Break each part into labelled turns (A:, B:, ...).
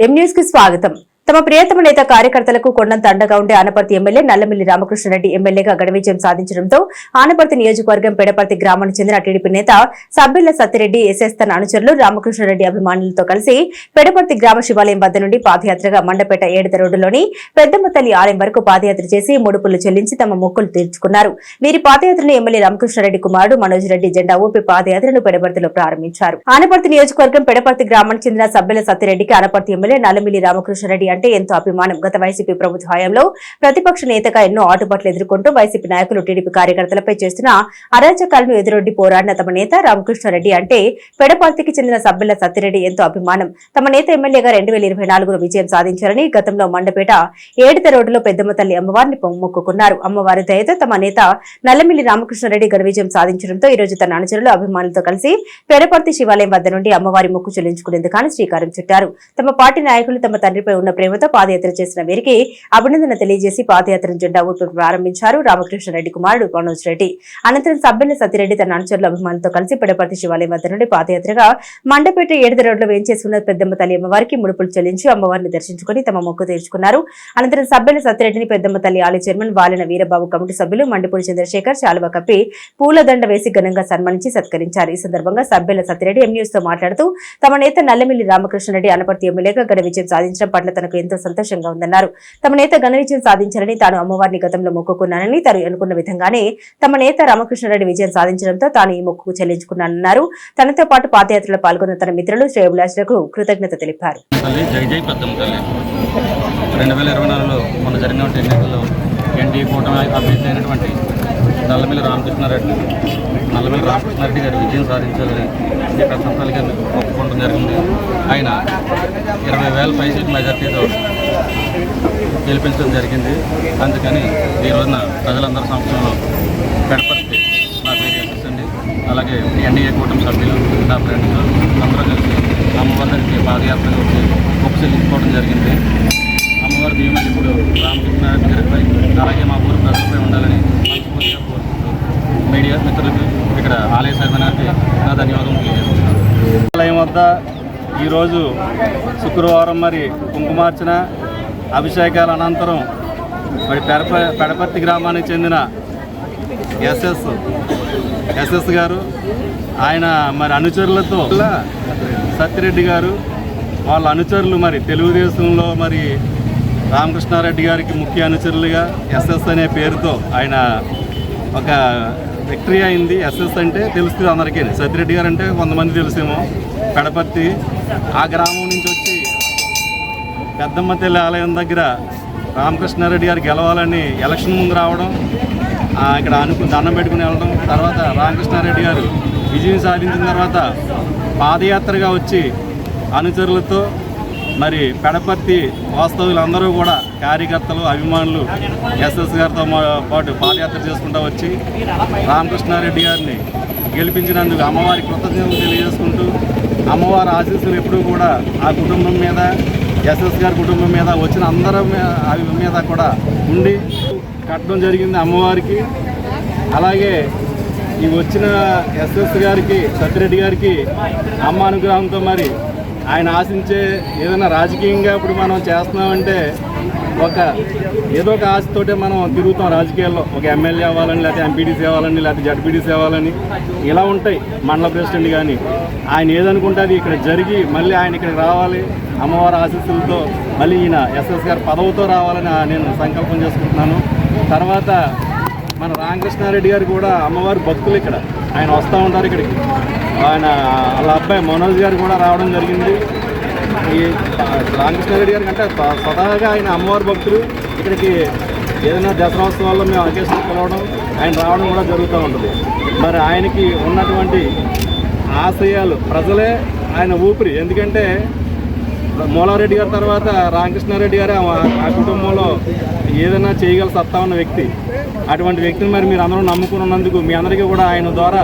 A: ఎం న్యూస్కి స్వాగతం. తమ ప్రియతమ నేత కార్యకర్తలకు కొండంత అండగా ఉండే ఆనపర్తి ఎమ్మెల్యే నల్లమిల్లి రామకృష్ణారెడ్డి ఎమ్మెల్యేగా ఘన విజయం సాధించడంతో ఆనపర్తి నియోజకవర్గం పెడపర్తి గ్రామానికి చెందిన టీడీపీ నేత సబ్బిళ్ళ సత్తిరెడ్డి ఎస్ఎస్ తన అనుచరులు రామకృష్ణారెడ్డి అభిమానులతో కలిసి పెడపర్తి గ్రామ శివాలయం వద్ద నుండి పాదయాత్రగా మండపేట ఏడుద రోడ్డులోని పెద్దమ్మ తల్లి ఆలయం వరకు పాదయాత్ర చేసి ముడుపులు చెల్లించి తమ మొక్కులు తీర్చుకున్నారు. వీరి పాదయాత్రను ఎమ్మెల్యే రామకృష్ణారెడ్డి కుమారుడు మనోజ్ రెడ్డి జెండా ఊపి పాదయాత్రను పెడపర్తిలో ప్రారంభించారు. ఆనపర్తి నియోజకవర్గం పెడపర్తి గ్రామానికి చెందిన సబ్బెల సత్యరెడ్డికి ఆనపర్తి ఎమ్మెల్యే నల్లమిల్లి రామకృష్ణారెడ్డి అంటే ఎంతో అభిమానం. గత వైసీపీ ప్రభుత్వ హయాంలో ప్రతిపక్ష నేతగా ఎన్నో ఆటుపాట్లు ఎదుర్కొంటూ వైసీపీ నాయకులు టీడీపీ కార్యకర్తలపై చేస్తున్న అరాచకాలను ఎదురొడ్డి పోరాడిన తమ నేత రామకృష్ణారెడ్డి అంటే పెడపర్తికి చెందిన సభ్యుల సత్యరెడ్డి ఎంతో అభిమానం. తమ నేత ఎమ్మెల్యేగా రెండు వేల ఇరవై నాలుగులో విజయం సాధించారని గతంలో మండపేట ఏడిత రోడ్డులో పెద్దమ్మ తల్లి అమ్మవారిని మొక్కుకున్నారు. అమ్మవారి దయతో తమ నేత నల్లమిల్లి రామకృష్ణారెడ్డి ఘన విజయం సాధించడంతో ఈ రోజు తన అనుచరులు అభిమానులతో కలిసి పెడపర్తి శివాలయం వద్ద నుండి అమ్మవారి మొక్కు చెల్లించుకునేందుకు శ్రీకారం చుట్టారు. తమ పార్టీ నాయకులు తమ తండ్రిపై ఉన్న ప్రేమ ప్రేమతో పాదయాత్ర చేసిన వీరికి అభినందన తెలియజేసి పాదయాత్ర జెండా ఊపి ప్రారంభించారు రామకృష్ణారెడ్డి కుమారుడు మనోజ్ రెడ్డి. అనంతరం సబ్బెల్ల సత్యరెడ్డి తన అనుచరుల అభిమానులతో కలిసి పెడపర్తి శివాలయం వద్ద నుండి పాదయాత్రగా మండపేట ఏడుద రోడ్లో వేంచేసి ఉన్న పెద్దమ్మ తల్లి అమ్మవారికి ముడుపులు చెల్లించి అమ్మవారిని దర్శించుకుని తమ మొక్కు తీర్చుకున్నారు. అనంతరం సబ్బెల్ల సత్యరెడ్డిని పెద్దమ్మ తల్లి ఆలయ చైర్మన్ వాలిన వీరబాబు కమిటీ సభ్యులు మండిపూడి చంద్రశేఖర్ శాలువ కప్పి పూలదండ వేసి ఘనంగా సన్మానించి సత్కరించారు. ఈ సందర్భంగా సభ్యుల సత్యరెడ్డి ఎం తో మాట్లాడుతూ తమ నేత నల్లమిల్లి రామకృష్ణారెడ్డి అనపర్తి ఎమ్మెల్యేగా ఘన విజయం సాధించడం పట్ల తనకు ఎంతో సంతోషంగా ఉందన్నారు. తమ నేత ఘన విజయం సాధించాలని తాను అమ్మవారిని గతంలో మొక్కుకున్నానని తాను అనుకున్న విధంగానే తమ నేత రామకృష్ణారెడ్డి విజయం సాధించడంతో తాను ఈ మొక్కుకు చెల్లించుకున్నానన్నారు. తనతో పాటు పాదయాత్రలో పాల్గొన్న తన మిత్రులు శ్రేయభిలాషులకు కృతజ్ఞత తెలిపారు.
B: రెండు వేల ఇరవై నాలుగులో మొన్న జరిగినటువంటి ఎన్నికల్లో ఎన్డీఏ కూటమి అభ్యర్థి అయినటువంటి నల్లమిల్లి రామకృష్ణారెడ్డి నల్లమిల్లి రామకృష్ణారెడ్డి గారు విజయం సాధించాలని ఇక్కడ సంతాలి ఒప్పుకోవడం జరిగింది. ఆయన ఇరవై వేల పైసలు మెజార్టీతో గెలిపించడం జరిగింది. అందుకని ఈ రోజున ప్రజలందరి సంవత్సరంలో పెడపర్తి నా పేరు అలాగే ఎన్డీఏ కూటమి సభ్యులు నా ఫ్రెండ్స్ అందరూ కలిసి అమ్మవారి దగ్గరికి వచ్చి చెల్లించుకోవడం జరిగింది అమ్మవారి దీవెనలు ఇప్పుడు రామకృష్ణారెడ్డి గారిపై అలాగే మా ఊరు ప్రజలపై ఉండాలని మనస్ఫూర్తిగా కోరుకుంటూ మీడియా మిత్రులకు ఇక్కడ ఆలయ శాఖనానికి నా ధన్యవాదం తెలియజేస్తున్నాను. ఆలయం వద్ద ఈరోజు శుక్రవారం మరి కుంకుమార్చన అభిషేకాల అనంతరం మరి పెడప పెడపర్తి గ్రామానికి చెందిన ఎస్ఎస్ ఎస్ఎస్ గారు ఆయన మరి అనుచరులతో సత్యరెడ్డి గారు వాళ్ళ అనుచరులు మరి తెలుగుదేశంలో మరి రామకృష్ణారెడ్డి గారికి ముఖ్య అనుచరులుగా ఎస్ఎస్ అనే పేరుతో ఆయన ఒక విక్టరీ అయింది. ఎస్ఎస్ అంటే తెలుస్తుంది అందరికీ. సతిరెడ్డి గారు అంటే కొంతమంది తెలుసేమో. పెడపర్తి ఆ గ్రామం నుంచి వచ్చి పెద్దమ్మ తల్లి ఆలయం దగ్గర రామకృష్ణారెడ్డి గారు గెలవాలని ఎలక్షన్ ముందు రావడం ఇక్కడ అనుకు దండం పెట్టుకుని వెళ్ళడం తర్వాత రామకృష్ణారెడ్డి గారు విజయం సాధించిన తర్వాత పాదయాత్రగా వచ్చి అనుచరులతో మరి పెడపర్తి వాస్తవులందరూ కూడా కార్యకర్తలు అభిమానులు ఎస్ఎస్ గారితో పాటు పాదయాత్ర చేసుకుంటూ వచ్చి రామకృష్ణారెడ్డి గారిని గెలిపించినందుకు అమ్మవారి కృతజ్ఞతలు తెలియజేసుకుంటూ అమ్మవారి ఆశీస్సులు ఎప్పుడూ కూడా ఆ కుటుంబం మీద ఎస్ఎస్ గారి కుటుంబం మీద వచ్చిన అందరం అవి మీద కూడా ఉండి కట్టడం జరిగింది అమ్మవారికి. అలాగే ఈ వచ్చిన ఎస్ఎస్ గారికి సత్యరెడ్డి గారికి అమ్మ అనుగ్రహంతో మరి ఆయన ఆశించే ఏదైనా రాజకీయంగా ఇప్పుడు మనం చేస్తున్నామంటే ఒక ఏదో ఒక ఆశతోటే మనం తిరుగుతాం రాజకీయాల్లో. ఒక ఎమ్మెల్యే అవ్వాలని లేకపోతే ఎంపీడీసీ అవ్వాలని లేకపోతే జడ్పీడీసీ అవ్వాలని. ఇలా ఉంటాయి మండల ప్రెసిడెంట్ కానీ ఆయన ఏదనుకుంటే అది ఇక్కడ జరిగి మళ్ళీ ఆయన ఇక్కడికి రావాలి. అమ్మవారి ఆశీస్సులతో మళ్ళీ ఈయన ఎస్ఎస్ గారు పదవితో రావాలని నేను సంకల్పం చేసుకుంటున్నాను. తర్వాత మన రామకృష్ణారెడ్డి గారు కూడా అమ్మవారి భక్తులు ఇక్కడ. ఆయన వస్తూ ఉంటారు ఇక్కడికి. ఆయన వాళ్ళ అబ్బాయి మనోజ్ గారు కూడా రావడం జరిగింది. ఈ రామకృష్ణారెడ్డి గారికి అంటే సదాగా ఆయన అమ్మవారి భక్తులు. ఇక్కడికి ఏదైనా దసరాత్సవాల్లో మేము అకేషన్ కలవడం ఆయన రావడం కూడా జరుగుతూ ఉంటుంది. మరి ఆయనకి ఉన్నటువంటి ఆశయాలు ప్రజలే ఆయన ఊపిరి. ఎందుకంటే మూలారెడ్డి గారి తర్వాత రామకృష్ణారెడ్డి గారు ఆ- ఆ కుటుంబంలో ఏదైనా చేయగల సత్తా ఉన్న వ్యక్తి. అటువంటి వ్యక్తిని మరి మీరు అందరూ నమ్ముకున్నందుకు మీ అందరికీ కూడా ఆయన ద్వారా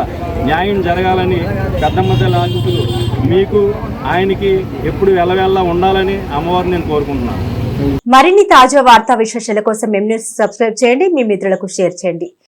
B: న్యాయం జరగాలని పెద్దమ్మ తల్లి ఆశీస్సులు మీకు ఆయనకి ఎప్పుడు వెళ్ళవెళ్ళ ఉండాలని అమ్మవారిని నేను కోరుకుంటున్నాను.
A: మరిన్ని తాజా వార్తా విశేషాల కోసం ఎం సబ్స్క్రైబ్ చేయండి మీ మిత్రులకు షేర్ చేయండి.